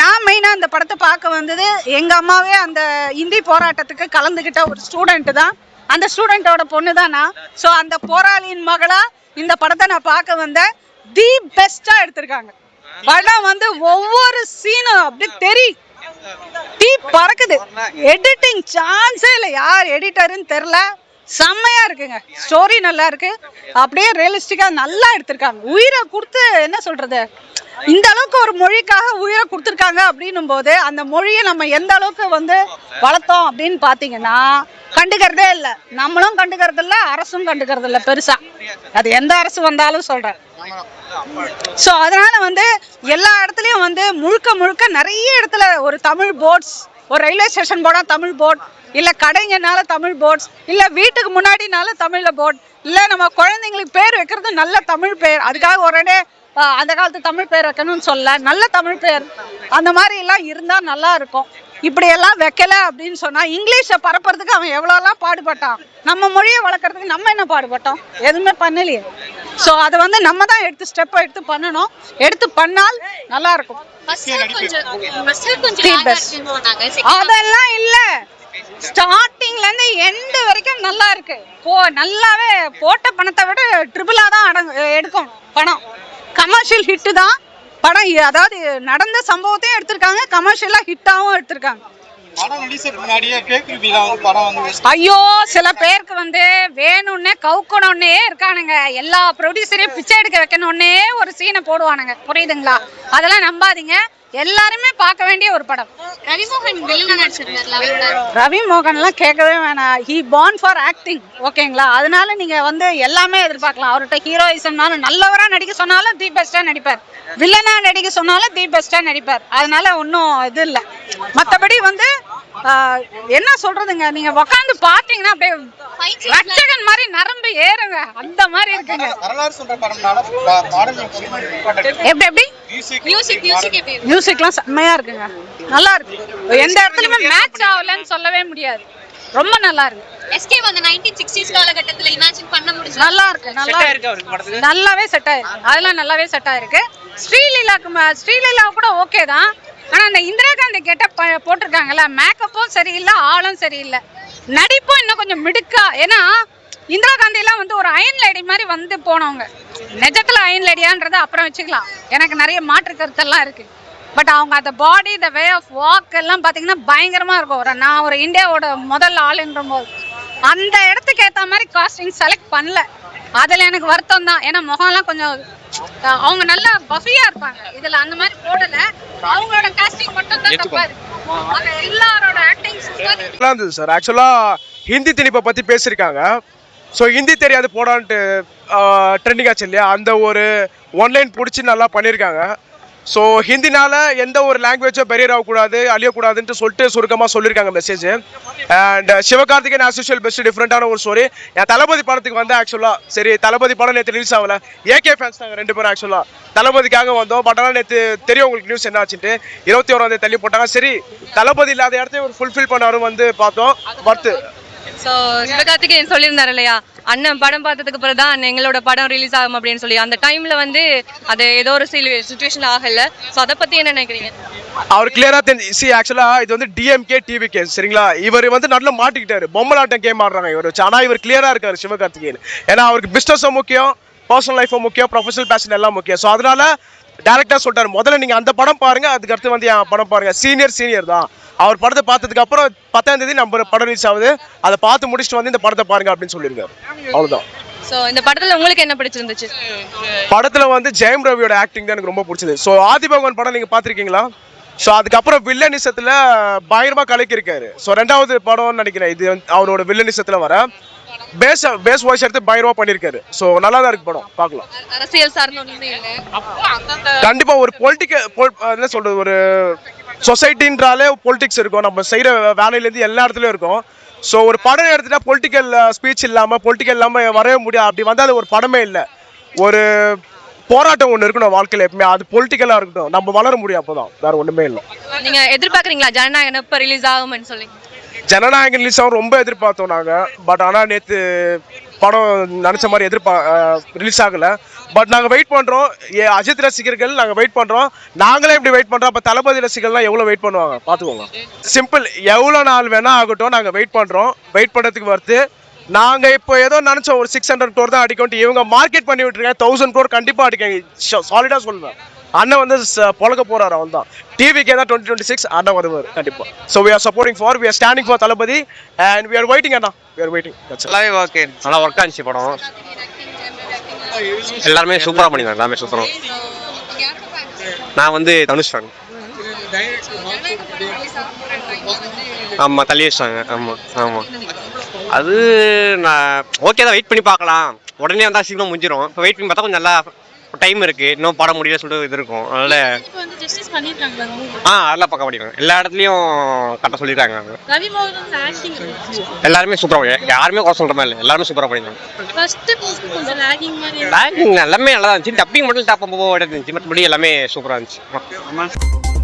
நான் மெயினாக அந்த படத்தை பார்க்க வந்தது எங்கள் அம்மாவே அந்த இந்தி போராட்டத்துக்கு கலந்துக்கிட்ட ஒரு ஸ்டூடெண்ட்டு தான். அந்த ஸ்டூடெண்ட்டோட பொண்ணு தான் நான். ஸோ அந்த போராளியின் மகளாக இந்த படத்தை நான் பார்க்க வந்தேன். தி பெஸ்ட்டாக எடுத்திருக்காங்க. படம் வந்து ஒவ்வொரு சீனும் அப்படி தெரி. தீ பறக்குது. எடிட்டிங் சான்ஸே இல்லை. யார் எடிட்டருன்னு தெரில செம்மையா இருக்குங்க. ஸ்டோரி நல்லா இருக்கு. அப்படியே ரியலிஸ்டிக்கா நல்லா எடுத்திருக்காங்க. உயிரை கொடுத்து என்ன சொல்றது? இந்த அளவுக்கு ஒரு மொழிக்காக உயிரை கொடுத்துருக்காங்க அப்படின்னும் போது அந்த மொழியை நம்ம எந்த அளவுக்கு வந்து வளர்த்தோம் அப்படின்னு பார்த்தீங்கன்னா கண்டுக்கிறதே இல்லை. நம்மளும் கண்டுக்கிறது இல்லை அரசும் கண்டுக்கிறது இல்லை பெருசா. அது எந்த அரசு வந்தாலும் சொல்றேன். ஸோ அதனால வந்து எல்லா இடத்துலையும் வந்து முழுக்க முழுக்க நிறைய இடத்துல ஒரு தமிழ் போர்ட்ஸ் ஒரு ரயில்வே ஸ்டேஷன் போனால் தமிழ் போர்ட் இல்ல கடைங்கனால தமிழ் போர்ட்ஸ் இல்ல வீட்டுக்கு முன்னாடினால தமிழில் போர்ட் இல்ல நம்ம குழந்தைங்களுக்கு பேர் வைக்கிறது நல்ல தமிழ் பேர். அதுக்காக உடனே ஆஹ், அந்த காலத்து தமிழ் பேர் வைக்கணும்னு சொல்ல நல்ல தமிழ் பேர். அந்த மாதிரி எல்லாம் இருந்தா நல்லா இருக்கும். இப்படி எல்லாம் வைக்கல அப்படின்னு சொன்னா இங்கிலீஷை பரப்புறதுக்கு அவன் எவ்வளோலாம் பாடுபட்டான்? நம்ம மொழியை வளர்க்கறதுக்கு நம்ம என்ன பாடுபட்டோம்? எதுவுமே பண்ணலையே. ஸோ அதை வந்து நம்ம தான் எடுத்து ஸ்டெப் எடுத்து பண்ணணும். எடுத்து பண்ணால் நல்லா இருக்கும். அதெல்லாம் இல்ல. ஸ்டார்டிங்ல இருந்து எண்ட் வரைக்கும் நல்லா இருக்கு. போ நல்லாவே போட்ட பணத்தை விட ட்ரிபிளா தான் அடங்கு எடுக்கும் பணம். கமர்ஷியல் ஹிட் தான். படம் அதாவது நடந்த சம்பவத்தையும் எடுத்திருக்காங்க கமர்ஷியலா ஹிட்டாவும் எடுத்திருக்காங்க. ஐயோ சில பேருக்கு வந்து வேணும்னே கவுக்கணும்னே இருக்கானுங்க. எல்லா ப்ரொடியூசரையும் பிச்சை எடுக்க வைக்கணும்னே ஒரு சீனை போடுவானுங்க. புரியுதுங்களா? அதெல்லாம் நம்பாதீங்க. எல்லாருமே பார்க்க வேண்டிய ஒரு படம். ரவி மோகன்லாம் கேட்கவே வேணாம். ஹி born ஃபார் ஆக்டிங் ஓகேங்களா? அதனால நீங்க வந்து எல்லாமே எதிர்பார்க்கலாம். அவர்கிட்ட ஹீரோயிசம்னாலும் நல்லவரா நடிக்க சொன்னாலும் தி பெஸ்டா நடிப்பார். வில்லனா நடிக்க சொன்னாலும் தி பெஸ்டா நடிப்பார். அதனால ஒன்றும் இது இல்லை. மற்றபடி வந்து என்ன சொல்றதுங்க? நீங்க உக்காந்து பார்த்தீங்கன்னா அப்படியே ரட்சகன் மாதிரி நரம்பு ஏறுங்க. அந்த மாதிரி இருக்குங்க. வரலாறு சொல்ற படம்னால. எப்படி எப்படி? Music music? மியூசிக்லாம் செம்மையா இருக்குங்க. நல்லா இருக்கு. எந்த இடத்துலயுமே மேட்ச் ஆகலன்னு சொல்லவே முடியாது. ரொம்ப நல்லா இருக்கு. எஸ்கே வந்து 1960s காலகட்டத்துல இமேஜின் பண்ண முடிஞ்சு நல்லா இருக்கு நல்லா இருக்கு. நல்லாவே செட் ஆயிருக்கு. அதெல்லாம் நல்லாவே செட் ஆயிருக்கு. ஸ்ரீலீலாக்கு ஸ்ரீலீலா கூட ஓகே தான். ஆனா அந்த இந்திரா காந்தி கெட்டப் போட்டிருக்காங்கல்ல மேக்கப்பும் சரியில்லை ஆளும் சரியில்லை. நடிப்பும் இன்னும் கொஞ்சம் மிடுக்கா? ஏன்னா இந்திரா காந்தி எல்லாம் வந்து ஒரு அயன் லேடி மாதிரி வந்து போனவங்க. நிஜத்துல அயன் லேடியான்றதை அப்புறம் வச்சுக்கலாம். எனக்கு நிறைய மாற்று கருத்தெல்லாம் இருக்கு. பட் அவங்க அந்த பாடி த வே ஆஃப் வாக் எல்லாம் பார்த்தீங்கன்னா பயங்கரமா இருக்கும். ஒரு நான் ஒரு இந்தியாவோட முதல் ஆளுன்ற போது அந்த இடத்துக்கு ஏற்ற மாதிரி காஸ்டிங் செலக்ட் பண்ணல. அதில் எனக்கு வருத்தம் தான். ஏன்னா முகம்லாம் கொஞ்சம் அவங்க நல்லா பஃபியா இருப்பாங்க. இதுல அந்த மாதிரி போடல. அவங்களோட காஸ்டிங் மட்டும் தான் தப்பா இருக்கு. நல்லா இருந்தது சார். ஆக்சுவலாக ஹிந்தி திணிப்பை பற்றி பேசியிருக்காங்க. ஸோ ஹிந்தி தெரியாது போடான்ட்டு ட்ரெண்டிங் ஆச்சு இல்லையா? அந்த ஒரு ஒன்லைன் பிடிச்சி நல்லா பண்ணியிருக்காங்க. ஸோ ஹிந்தினால எந்த ஒரு லாங்குவேஜோ பெரியர் ஆகக்கூடாது அழியக்கூடாதுன்ட்டு சொல்லிட்டு சுருக்கமாக சொல்லியிருக்காங்க message and uh, Sivakarthikeyan as usual best டிஃப்ரெண்ட்டான ஒரு ஸ்டோரி என் தளபதி படத்துக்கு வந்து ஆக்சுவலாக சரி தளபதி படம் நேற்று ரிலீஸ் ஆகல. ஏகே ஃபேன்ஸ் நாங்கள் ரெண்டு பேரும் ஆக்சுவலாக தளபதிக்காக வந்தோம். பட் ஆனால் நேற்று தெரியும் உங்களுக்கு நியூஸ் என்ன ஆச்சுட்டு இருபத்தி ஓராம் தள்ளி போட்டாங்க. சரி தளபதி இல்லாத இடத்தையும் ஒரு ஃபுல்ஃபில் பண்ணாரும் வந்து பார்த்தோம். பர்த்து ஸோ சிவகார்த்திகேயன் சொல்லியிருந்தார் இல்லையா? அண்ணன் படம் பார்த்ததுக்கு அப்புறம் தான் எங்களோட படம் ரிலீஸ் ஆகும் அப்படின்னு சொல்லி. அந்த டைம்ல வந்து அது ஏதோ ஒரு சில சுச்சுவேஷன் ஆகல. ஸோ அதை பத்தி என்ன நினைக்கிறீங்க? அவர் கிளியரா தெரிஞ்சு சி ஆக்சுவலா இது வந்து டிஎம்கே டிவி கேஸ் சரிங்களா? இவர் வந்து நல்லா மாட்டிக்கிட்டாரு. பொம்மலாட்டம் கேம் ஆடுறாங்க இவர். வச்சு ஆனா இவர் கிளியரா இருக்காரு சிவகார்த்திகேயன் ஏன்னா அவருக்கு பிஸ்னஸும் முக்கியம் பர்சனல் லைஃபும் முக்கியம் ப்ரொஃபஷனல் பேஷன் எல்லாம் முக்கியம். ஸோ அதனால டேரக்டா சொல்லிட்டாரு. முதல்ல நீங்க அந்த படம் பாருங்க அதுக்கு அடுத்து வந்து என் படம் பாருங்க. சீனியர் சீனியர் தான். அவர் படத்தை பார்த்ததுக்கு அப்புறம் பத்தாம் தேதி நம்ம படம் ரிலீஸ் ஆகுது. அதை பார்த்து முடிச்சுட்டு வந்து இந்த படத்தை பாருங்க அப்படின்னு சொல்லியிருக்காரு. அவ்வளவுதான். ஸோ இந்த படத்துல உங்களுக்கு என்ன பிடிச்சிருந்துச்சு? படத்துல வந்து ஜெயம் ரவியோட ஆக்டிங் தான் எனக்கு ரொம்ப பிடிச்சது. ஸோ ஆதிபகவான் படம் நீங்க பாத்திருக்கீங்களா ஸோ அதுக்கப்புறம் வில்லனிசத்துல பயங்கரமா கலக்கியிருக்காரு. ஸோ ரெண்டாவது படம்னு நினைக்கிறேன். இது அவரோட வில்லனிசத்துல வர. பேஸ் பேஸ் வாய்ஸ் எடுத்து பயங்கரமா பண்ணியிருக்காரு ஸோ நல்லா தான் இருக்கு படம். பார்க்கலாம். அரசியல் சார்ந்த ஒன்றுமே கண்டிப்பா ஒரு பொலிட்டிக்கல் என்ன சொல்றது ஒரு சொசைட்டின்றாலே பொலிட்டிக்ஸ் இருக்கும். நம்ம செய்யற வேலையிலேருந்து எல்லா இடத்துலயும் இருக்கும். ஸோ ஒரு படம் எடுத்துட்டா பொலிட்டிக்கல் ஸ்பீச் இல்லாம பொலிட்டிக்கல் இல்லாம வரவே முடியாது. அப்படி வந்தா அது ஒரு படமே இல்லை. ஒரு போராட்டம் ஒன்று இருக்கணும் வாழ்க்கையில எப்பவுமே. அது பொலிட்டிக்கலா இருக்கட்டும். நம்ம வளர முடியும் அப்போதான். வேற ஒண்ணுமே இல்லை. நீங்க எதிர்பார்க்குறீங்களா? ஜனநாயகன் எப்போ ரிலீஸ் ஆகும்னு சொல்லி? ஜனநாயக ரிலீஸ் ஆகும் ரொம்ப எதிர்பார்த்தோம் நாங்க. பட் ஆனா நேத்து படம் நினச்ச மாதிரி எதிர்பா ரிலீஸ் ஆகலை. பட் நாங்கள் வெயிட் பண்ணுறோம் அஜித் ரசிகர்கள் நாங்கள் வெயிட் பண்ணுறோம் நாங்களே இப்படி வெயிட் பண்ணுறோம் அப்போ தளபதி ரசிகர்கள்லாம் எவ்வளோ வெயிட் பண்ணுவாங்க? பார்த்துக்கோங்க சிம்பிள் எவ்வளோ நாள் வேணால் ஆகட்டும் நாங்கள் வெயிட் பண்ணுறோம் வெயிட் பண்ணுறதுக்கு வருது நாங்கள் இப்போ ஏதோ நினச்சோம் ஒரு சிக்ஸ் ஹண்ட்ரட் க்ரோர் தான் அடிக்கணும் இவங்க மார்க்கெட் பண்ணி விட்டுருக்கேன் தௌசண்ட் க்ரோர் கண்டிப்பாக அடிக்காங்க சாலிடாக சொல்லுவேன். அண்ணன் வந்து பொழக்க போறாரு அவன் தான் டிவிக்கே தான் டுவெண்ட்டி டுவெண்ட்டி சிக்ஸ் அண்ணன் வருவார். கண்டிப்பா. So we are supporting for we are standing for Thalapathy and we are waiting Anna. We are waiting நல்லாவே ஓகே நல்லா ஒர்க் ஆச்சு படம். எல்லாருமே சூப்பராக பண்ணியிருந்தாங்க எல்லாமே சூப்பராக நான் வந்து தனுஷ் ஃபேன் ஆமாம் தள்ளி வச்சிட்டாங்க ஆமாம் ஆமாம் அது நான் ஓகே தான். வெயிட் பண்ணி பார்க்கலாம். உடனே வந்தால் சீக்கிரம் முடிஞ்சிடும் இப்போ வெயிட் பண்ணி பார்த்தா கொஞ்சம் நல்லா டைம் இருக்குது இன்னும் படம் முடியல சொல்லிட்டு இது இருக்கும் அதனால் ஆ அதெல்லாம் பார்க்க முடியும் எல்லா இடத்துலையும் கரெக்டாக வந்து ஆக்டிங் எல்லாருமே சூப்பராக யாருமே குறை சொல்கிற மாதிரி இல்லை எல்லாருமே சூப்பராக பேக்கிங் எல்லாமே நல்லா இருந்துச்சு டப்பிங் மட்டும் டாப் போக இருந்துச்சு மற்றபடி எல்லாமே சூப்பராக இருந்துச்சு